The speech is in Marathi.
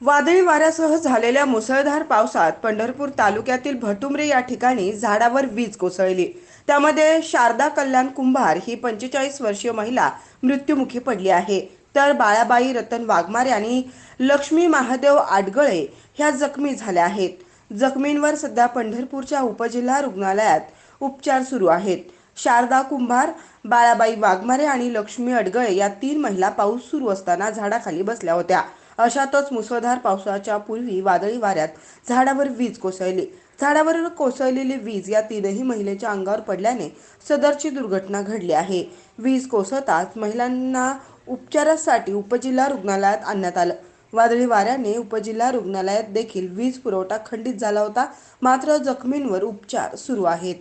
वादळी वाऱ्यासह झालेल्या मुसळधार पावसात पंढरपूर तालुक्यातील भटुमरे या ठिकाणी झाडावर वीज कोसळली. त्यामध्ये शारदा कल्याण कुंभार ही पंचेचाळीस वर्षीय महिला मृत्युमुखी पडली आहे. तर बाळाबाई रतन वाघमारे आणि लक्ष्मी महादेव आडगळे ह्या जखमी झाल्या आहेत. जखमींवर सध्या पंढरपूरच्या उपजिल्हा रुग्णालयात उपचार सुरू आहेत. शारदा कुंभार बाळाबाई वाघमारे आणि लक्ष्मी अडगळे या तीन महिला पाऊस सुरू असताना झाडाखाली बसल्या होत्या. अशातच मुसळधार पावसाच्या पूर्वी वादळी वाऱ्यात झाडावर वीज कोसळली. झाडावर कोसळलेली वीज या तीनही महिलेच्या अंगावर पडल्याने सदरची दुर्घटना घडली आहे. वीज कोसळताच महिलांना उपचारासाठी उपजिल्हा रुग्णालयात आणण्यात आलं. वादळी वाऱ्याने उपजिल्हा रुग्णालयात देखील वीज पुरवठा खंडित झाला होता. मात्र जखमींवर उपचार सुरू आहेत.